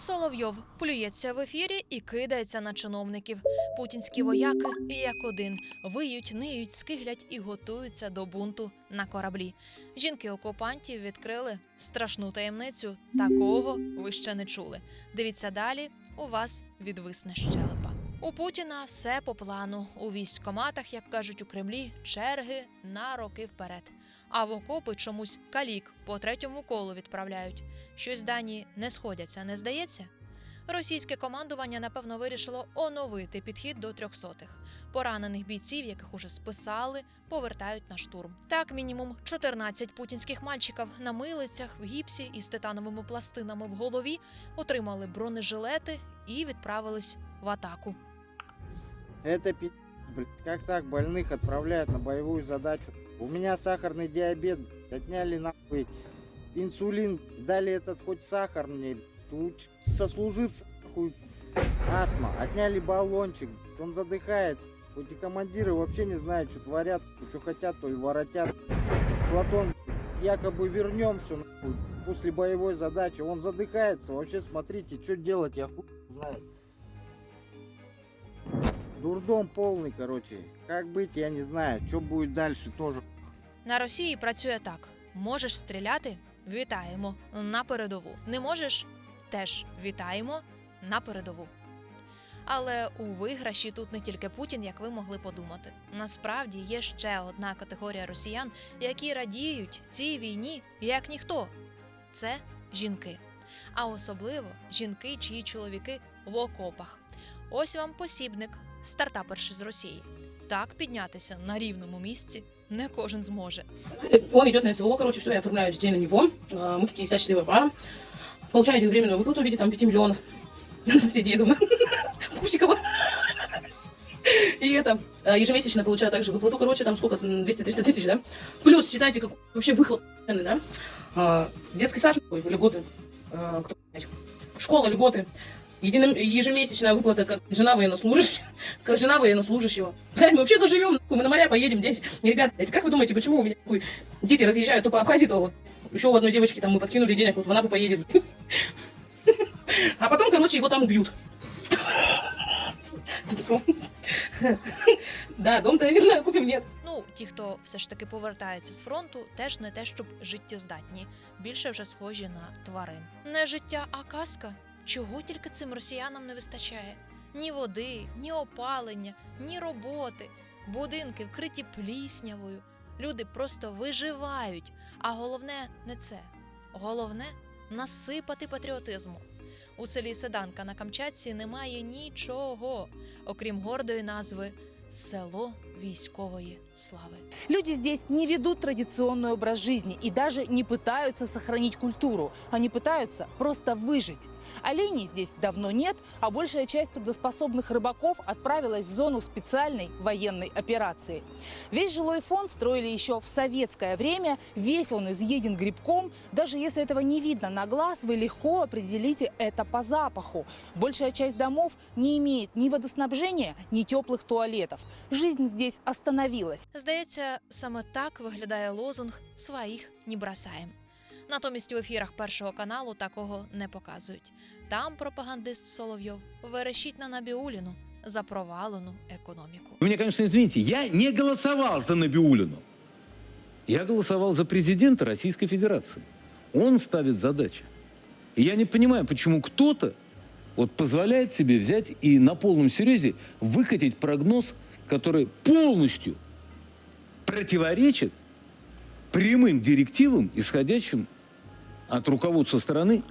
Соловйов плюється в ефірі і кидається на чиновників. Путінські вояки, як один, виють, ниють, скиглять і готуються до бунту на кораблі. Жінки окупантів відкрили страшну таємницю. Такого ви ще не чули. Дивіться далі. У вас відвисне щелепа. У Путіна все по плану. У військкоматах, як кажуть у Кремлі, черги на роки вперед. А в окопи чомусь калік по третьому колу відправляють. Щось дані не сходяться, не здається? Російське командування напевно вирішило оновити підхід до трьохсотих. Поранених бійців, яких уже списали, повертають на штурм. Так, мінімум 14 путінських мальчиків на милицях в гіпсі із титановими пластинами в голові отримали бронежилети і відправились в атаку. Это пи***, блядь. Как так больных отправляют на боевую задачу? У меня сахарный диабет, блядь. Отняли нахуй инсулин, дали этот хоть сахар мне. Ч- сослуживца нахуй астма. Отняли баллончик, блядь. он задыхается. Хоть и командиры вообще не знают, что творят, что хотят, то и воротят. Платон, блядь, якобы вернем все нахуй после боевой задачи. Он задыхается. Вообще смотрите, что делать, я хуй знаю. Дурдом полный, короче. Как быть, я не знаю. Что будет дальше, тоже. На Росії працює так: можеш стріляти? Вітаємо на передову. Не можеш? Теж вітаємо на передову. Але у виграші тут не тільки Путін, як ви могли подумати. Насправді є ще одна категорія росіян, які радіють цій війні як ніхто. Це жінки. А особливо жінки, чиї чоловіки в окопах. Ось вам посібник, стартаперши з Росії. Так піднятися на рівному місці не кожен зможе. Он идет на СВО, короче, все, я оформляю детей на него. А, Мы такие вся счастливая пара. Получаю единовременную выплату в виде там 5 миллионов. Соседей, я думаю. Пупсикова. И это, а, ежемесячно получаю также выплату, короче, там сколько, 200-300 тысяч, да? Плюс, считайте, как вообще выхлоп, охуенный, да? А, Детский сад, ой, льготы, А, кто, блядь? школа, льготы. Едином- ежемесячная выплата, как жена военнослужащего. Как жена военнослужащего. Блядь, мы вообще заживем, нахуй, мы на моря поедем, дядь. Ребят, блядь, как вы думаете, почему у меня нахуй, дети разъезжают то по Абхазии, то вот еще у одной девочки там мы подкинули денег, вот в Анапу поедет. А потом, короче, его там убьют. Да, дом-то я не знаю, купим, нет. Ну, ті, хто все ж таки повертається з фронту, теж не те, щоб життєздатні, більше вже схожі на тварин. Не життя, а казка. Чого тільки цим росіянам не вистачає? Ні води, ні опалення, ні роботи, будинки вкриті пліснявою. Люди просто виживають. А головне не це. Головне насипати патріотизму. У селі Седанка на Камчатці немає нічого, окрім гордої назви Село військової слави. Люди здесь не ведут традиционный образ жизни и даже не пытаются сохранить культуру. Они пытаются просто выжить. Оленей здесь давно нет, а большая часть трудоспособных рыбаков отправилась в зону специальной военной операции. Весь жилой фонд строили еще в советское время, весь он изъеден грибком. Даже если этого не видно на глаз, вы легко определите это по запаху. Большая часть домов не имеет ни водоснабжения, ни теплых туалетов. Жизнь здесь остановилась. Здається, саме так виглядає лозунг своїх не бросаєм. Натомість в ефірах першого каналу такого не показують. Там пропагандист Соловйов верещить на Набіуліну за провалену економіку. Меня, конечно, извините, я не голосовал за Набиулину. Я голосовал за президента Российской Федерации. Он ставит задачи. И я не понимаю, почему кто-то вот позволяет себе взять и на полном серьезе выкатить прогноз, который полностью противоречит прямым директивам, исходящим от руководства страны,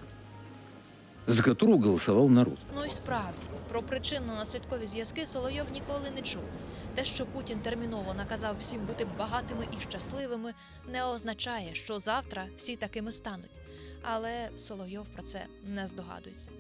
за которого голосовал народ. Ну і справді про причинно-наслідкові зв'язки Соловйов ніколи не чув. Те, що Путін терміново наказав всім бути багатими і щасливими, не означає, що завтра всі такими стануть. Але Соловйов про це не здогадується.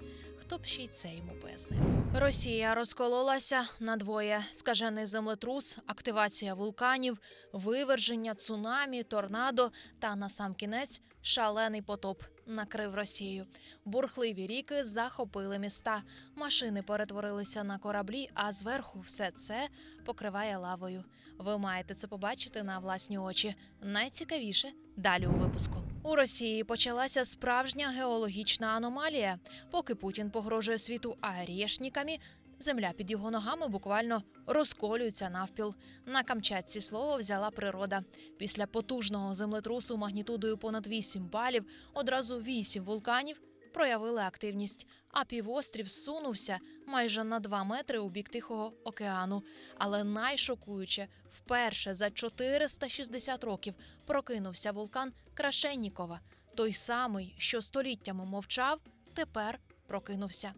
Хто б ще й це йому пояснив? Росія розкололася на двоє: скажений землетрус, активація вулканів, виверження цунамі, торнадо та насамкінець шалений потоп накрив Росію. Бурхливі ріки захопили міста. Машини перетворилися на кораблі, а зверху все це покриває лавою. Ви маєте це побачити на власні очі. Найцікавіше далі у випуску. У Росії почалася справжня геологічна аномалія. Поки Путін погрожує світу аерішниками, земля під його ногами буквально розколюється навпіл. На Камчатці слово взяла природа. Після потужного землетрусу магнітудою понад 8 балів одразу 8 вулканів проявили активність, а півострів сунувся майже на 2 метри у бік Тихого океану. Але найшокуюче, вперше за 460 років прокинувся вулкан Крашеннікова. Той самий, що століттями мовчав, тепер прокинувся.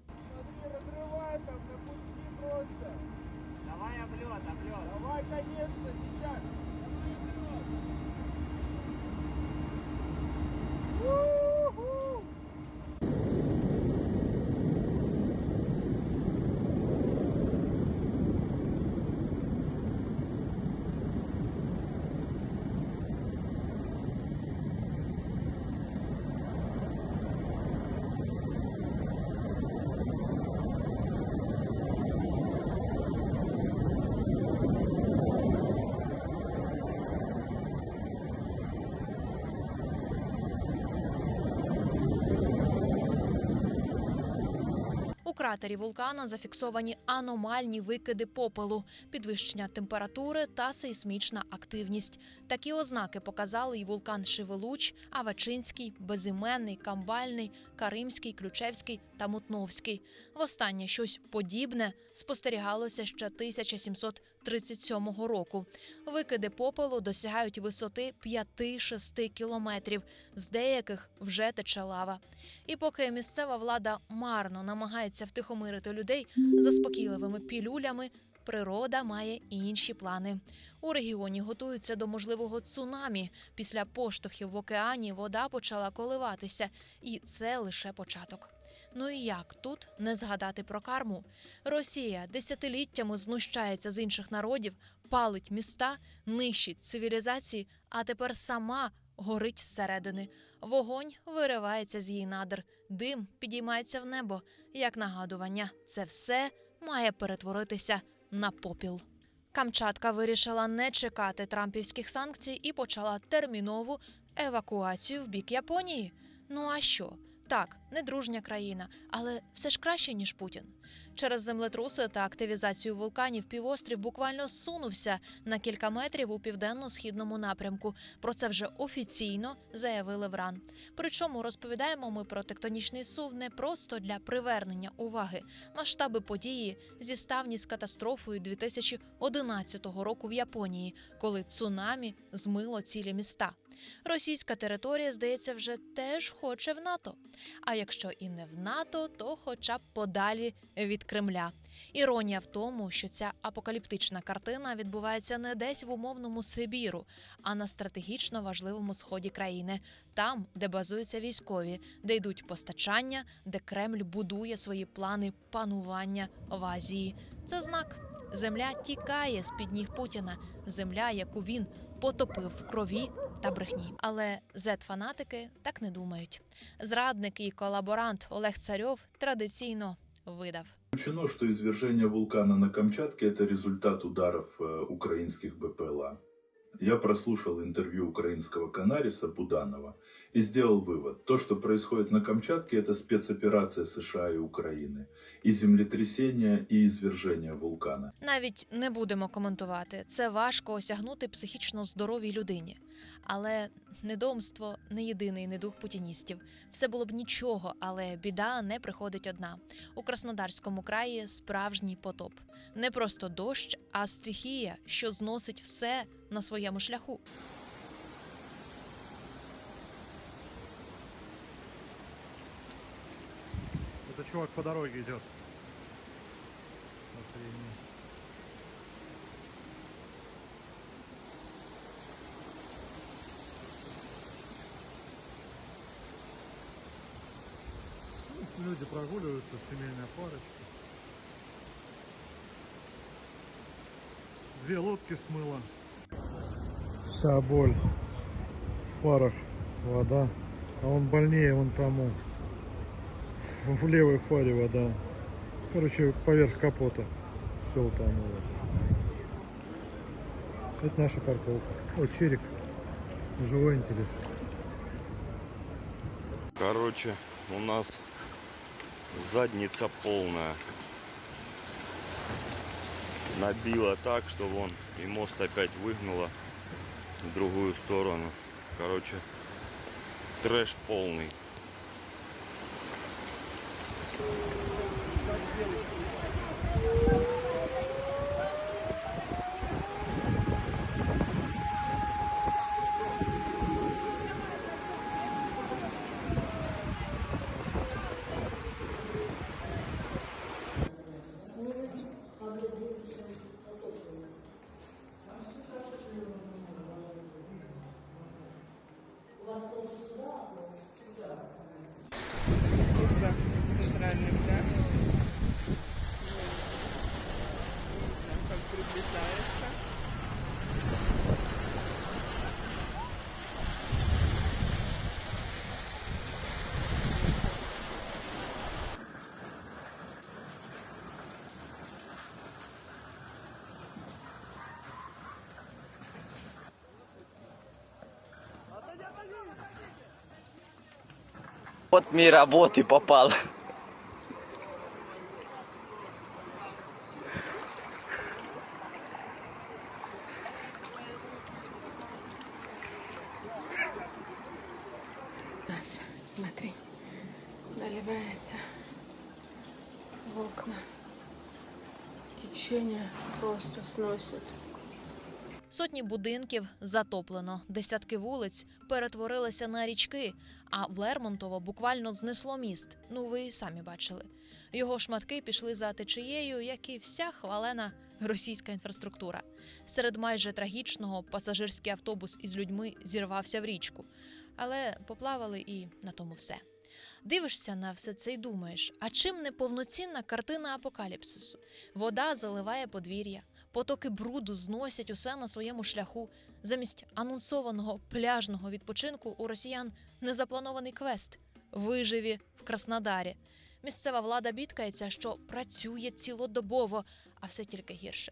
У кратері вулкана зафіксовані аномальні викиди попелу, підвищення температури та сейсмічна активність. Такі ознаки показали і вулкан Шивелуч, Авачинський, Безіменний, Камбальний, Каримський, Ключевський та Мутновський. Востаннє щось подібне спостерігалося ще 1737 року. Викиди попелу досягають висоти 5-6 кілометрів. З деяких вже тече лава. І поки місцева влада марно намагається втихомирити людей заспокійливими пілюлями, природа має інші плани. У регіоні готуються до можливого цунамі. Після поштовхів в океані вода почала коливатися, і це лише початок. Ну і як тут не згадати про карму? Росія десятиліттями знущається з інших народів, палить міста, нищить цивілізації, а тепер сама горить зсередини. Вогонь виривається з її надр, дим підіймається в небо. Як нагадування, це все має перетворитися на попіл. Камчатка вирішила не чекати трампівських санкцій і почала термінову евакуацію в бік Японії. Ну а що? Так, недружня країна, але все ж краще ніж Путін. Через землетруси та активізацію вулканів півострів буквально сунувся на кілька метрів у південно-східному напрямку. Про це вже офіційно заявили в РАН. Причому розповідаємо ми про тектонічний сув не просто для привернення уваги. Масштаби події зіставні з катастрофою 2011 року в Японії, коли цунамі змило цілі міста. Російська територія, здається, вже теж хоче в НАТО. А якщо і не в НАТО, то хоча б подалі від Кремля. Іронія в тому, що ця апокаліптична картина відбувається не десь в умовному Сибіру, а на стратегічно важливому сході країни, там, де базуються військові, де йдуть постачання, де Кремль будує свої плани панування в Азії. Це знак. Земля тікає з під ніг Путіна, земля, яку він потопив в крові та брехні. Але зет-фанатики так не думають. Зрадник і колаборант Олег Царьов традиційно видав. Исключено, що зверження вулкана на Камчатці – це результат ударів українських БПЛА Я прослушал интервью украинского канариса Буданова и сделал вывод. То, что происходит на Камчатке, это спецоперация США и Украины. И землетрясение, и извержение вулкана. Навіть не будемо коментувати. Це важко осягнути психічно здоровій людині. Але недомство не єдиний недух путіністів. Все було б нічого, але біда не приходить одна. У Краснодарському краї справжній потоп. Не просто дощ, а стихія, що зносить все На своєму шляху. Это чувак по дороге идет. Ну, Люди прогуливаются, семейная парочка. Две лодки смыло. Вся боль. В парах вода. А он больнее вон тому. В левой фаре вода. Короче, поверх капота. Все утонуло. Это наша парковка. О, черик. Живой интерес. Короче, у нас задница полная. Набило так, что вон и мост опять выгнуло в другую сторону. Короче, трэш полный. Вот мир работы попал. Смотри, наливается в окна. Течение просто сносит. Сотні будинків затоплено, десятки вулиць перетворилися на річки, а в Лермонтово буквально знесло міст. Ну ви і самі бачили. Його шматки пішли за течією, як і вся хвалена російська інфраструктура. Серед майже трагічного пасажирський автобус із людьми зірвався в річку, але поплавали і на тому все. Дивишся на все це і думаєш, а чим не повноцінна картина апокаліпсису? Вода заливає подвір'я, потоки бруду зносять усе на своєму шляху. Замість анонсованого пляжного відпочинку у росіян незапланований квест виживі в Краснодарі. Місцева влада бідкається, що працює цілодобово, а все тільки гірше.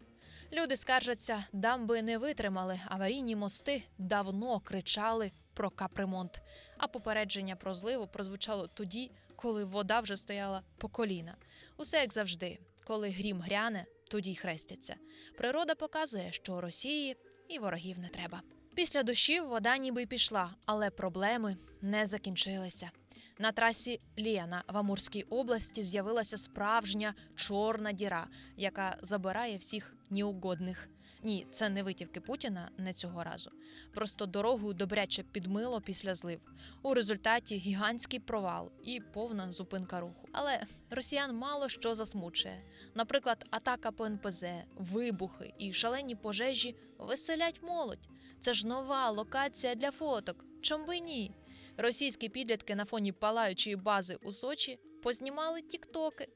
Люди скаржаться, дамби не витримали, аварійні мости давно кричали про капремонт. А попередження про зливу прозвучало тоді, коли вода вже стояла по коліна. Усе як завжди, коли грім гряне, тоді й хрестяться. Природа показує, що Росії і ворогів не треба. Після дощів вода ніби й пішла, але проблеми не закінчилися. На трасі Лєна в Амурській області з'явилася справжня чорна діра, яка забирає всіх неугодних. Ні, це не витівки Путіна не цього разу. Просто дорогу добряче підмило після злив. У результаті гігантський провал і повна зупинка руху. Але росіян мало що засмучує. Наприклад, атака по НПЗ, вибухи і шалені пожежі веселять молодь. Це ж нова локація для фоток. Чом би ні? Російські підлітки на фоні палаючої бази у Сочі познімали тіктоки.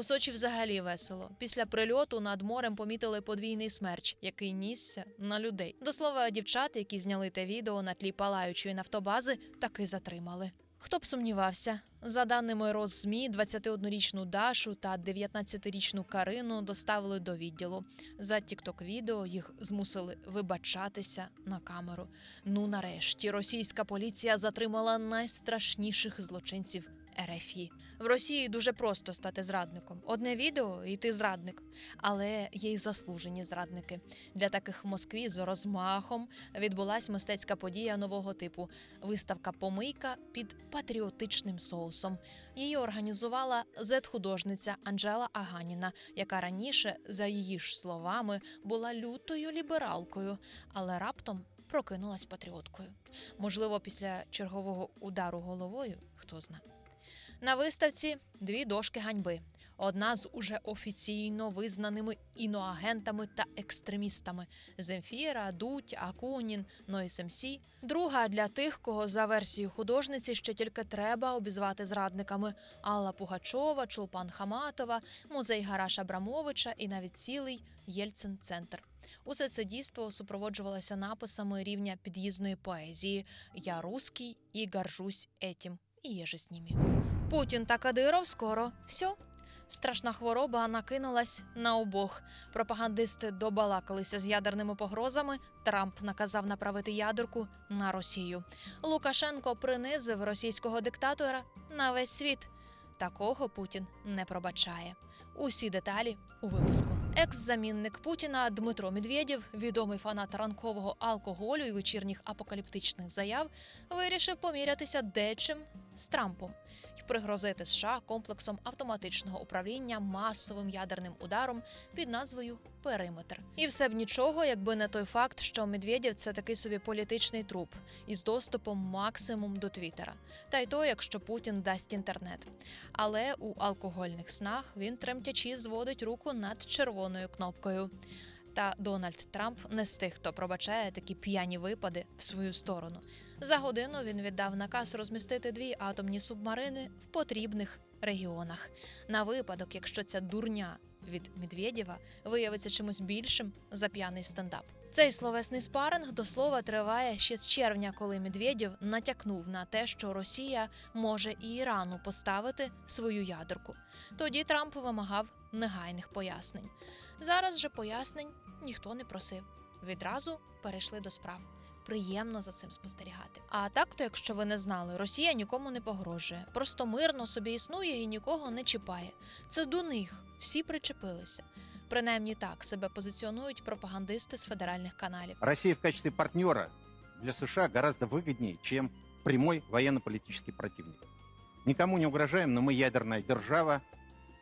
У Сочі взагалі весело. Після прильоту над морем помітили подвійний смерч, який нісся на людей. До слова, дівчат, які зняли те відео на тлі палаючої нафтобази, таки затримали. Хто б сумнівався, за даними Роззмі, 21-річну Дашу та 19-річну Карину доставили до відділу. За тікток відео їх змусили вибачатися на камеру. Ну нарешті російська поліція затримала найстрашніших злочинців РФІ. В Росії дуже просто стати зрадником. Одне відео і ти зрадник, але є й заслужені зрадники. Для таких в Москві з розмахом відбулась мистецька подія нового типу виставка помийка під патріотичним соусом. Її організувала зет-художниця Анжела Аганіна, яка раніше, за її ж словами, була лютою лібералкою, але раптом прокинулась патріоткою. Можливо, після чергового удару головою, хто знає. На виставці дві дошки ганьби. Одна з уже офіційно визнаними іноагентами та екстремістами Земфіра, Дудь, Акунін, Нойс МС. Друга для тих, кого за версією художниці ще тільки треба обізвати зрадниками: Алла Пугачова, Чулпан Хаматова, музей Гараша Абрамовича і навіть цілий Єльцин Центр. Усе це дійство супроводжувалося написами рівня під'їзної поезії Я русский і горжусь етім. І є же з ними. Путін та Кадиров скоро все. Страшна хвороба накинулась на обох. Пропагандисти добалакалися з ядерними погрозами. Трамп наказав направити ядерку на Росію. Лукашенко принизив російського диктатора на весь світ. Такого Путін не пробачає. Усі деталі у випуску. Екс-замінник Путіна Дмитро Медведєв, відомий фанат ранкового алкоголю і вечірніх апокаліптичних заяв, вирішив помірятися дечим з Трампом і пригрозити США комплексом автоматичного управління масовим ядерним ударом під назвою Периметр. І все б нічого, якби не той факт, що Медведєв це такий собі політичний труп із доступом максимум до Твіттера. Та й то, якщо Путін дасть інтернет. Але у алкогольних снах він тремтячи зводить руку над червоною кнопкою. Та Дональд Трамп не з тих, хто пробачає такі п'яні випади в свою сторону. За годину він віддав наказ розмістити дві атомні субмарини в потрібних регіонах на випадок, якщо ця дурня від Медведєва виявиться чимось більшим за п'яний стендап. Цей словесний спаринг до слова триває ще з червня, коли Медведєв натякнув на те, що Росія може і Ірану поставити свою ядерку. Тоді Трамп вимагав негайних пояснень. Зараз же пояснень ніхто не просив. Відразу перейшли до справ. Приємно за цим спостерігати. А так, то, якщо ви не знали, Росія нікому не погрожує, просто мирно собі існує і нікого не чіпає. Це до них всі причепилися. Принаймні так себе позиціонують пропагандисти з федеральних каналів. Россия в качестве партнера для США гораздо выгоднее, чем прямой военно-политический противник. Никому не угрожаем, но мы ядерная держава.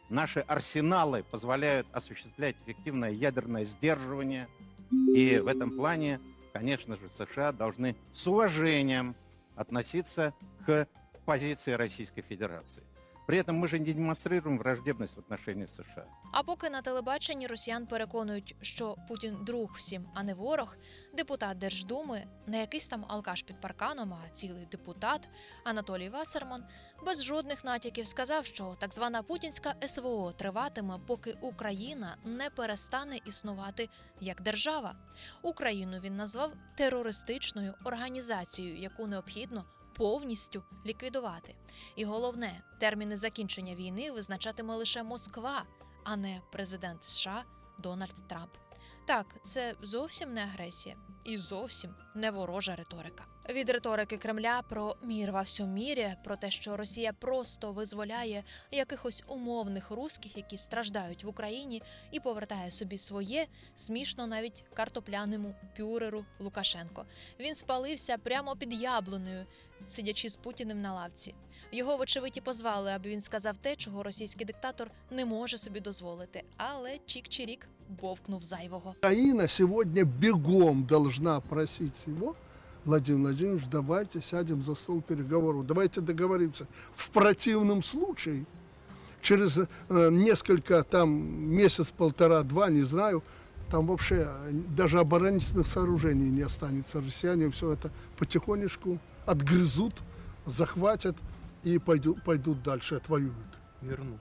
Наши арсеналы позволяют осуществлять эффективное ядерное сдерживание. И в этом плане, конечно же, США должны с уважением относиться к позиции Российской Федерации. При этом мы же не демонстрируем враждебность в отношении США. А поки на телебаченні росіян переконують, що Путін друг всім, а не ворог, депутат Держдуми, не якийсь там алкаш під парканом, а цілий депутат Анатолій Вассерман без жодних натяків сказав, що так звана путінська СВО триватиме, поки Україна не перестане існувати як держава. Україну він назвав терористичною організацією, яку необхідно повністю ліквідувати. І головне, терміни закінчення війни визначатиме лише Москва, а не президент США Дональд Трамп. Так, це зовсім не агресія і зовсім не ворожа риторика. Від риторики Кремля про мір во всьому мірі, про те, що Росія просто визволяє якихось умовних русських, які страждають в Україні, і повертає собі своє, смішно навіть картопляному пюреру Лукашенко. Він спалився прямо під яблуною, сидячи з Путіним на лавці. Його, вочевидь, позвали, аби він сказав те, чого російський диктатор не може собі дозволити. Але Чік-Чирік бовкнув зайвого. Украина сегодня бегом должна просить его, Владимир Владимирович, давайте сядем за стол переговоров, давайте договоримся. В противном случае, через э, несколько там месяц, полтора, два, не знаю, там вообще э, даже оборонительных сооружений не останется. Россияне все это потихонечку отгрызут, захватят и пойдут, пойдут дальше, отвоюют. Вернут.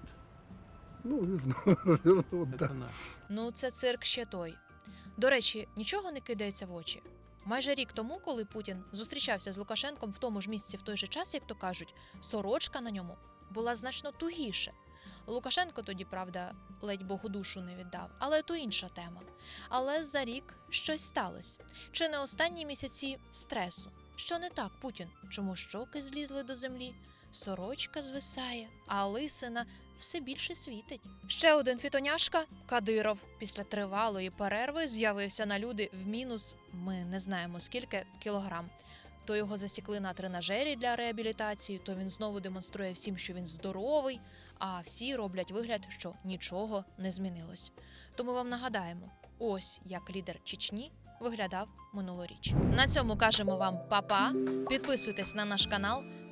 Ну, вернут, вернут, да. Это наш. Ну, це цирк ще той. До речі, нічого не кидається в очі. Майже рік тому, коли Путін зустрічався з Лукашенком в тому ж місці в той же час, як то кажуть, сорочка на ньому була значно тугіше. Лукашенко тоді, правда, ледь Богу душу не віддав, але то інша тема. Але за рік щось сталося. Чи не останні місяці стресу? Що не так, Путін? Чому щоки злізли до землі? Сорочка звисає, а лисина все більше світить. Ще один фітоняшка Кадиров після тривалої перерви з'явився на люди в мінус. Ми не знаємо скільки кілограм. То його засікли на тренажері для реабілітації, то він знову демонструє всім, що він здоровий, а всі роблять вигляд, що нічого не змінилось. Тому вам нагадаємо: ось як лідер Чечні виглядав минулоріч. На цьому кажемо вам па-па. Підписуйтесь на наш канал,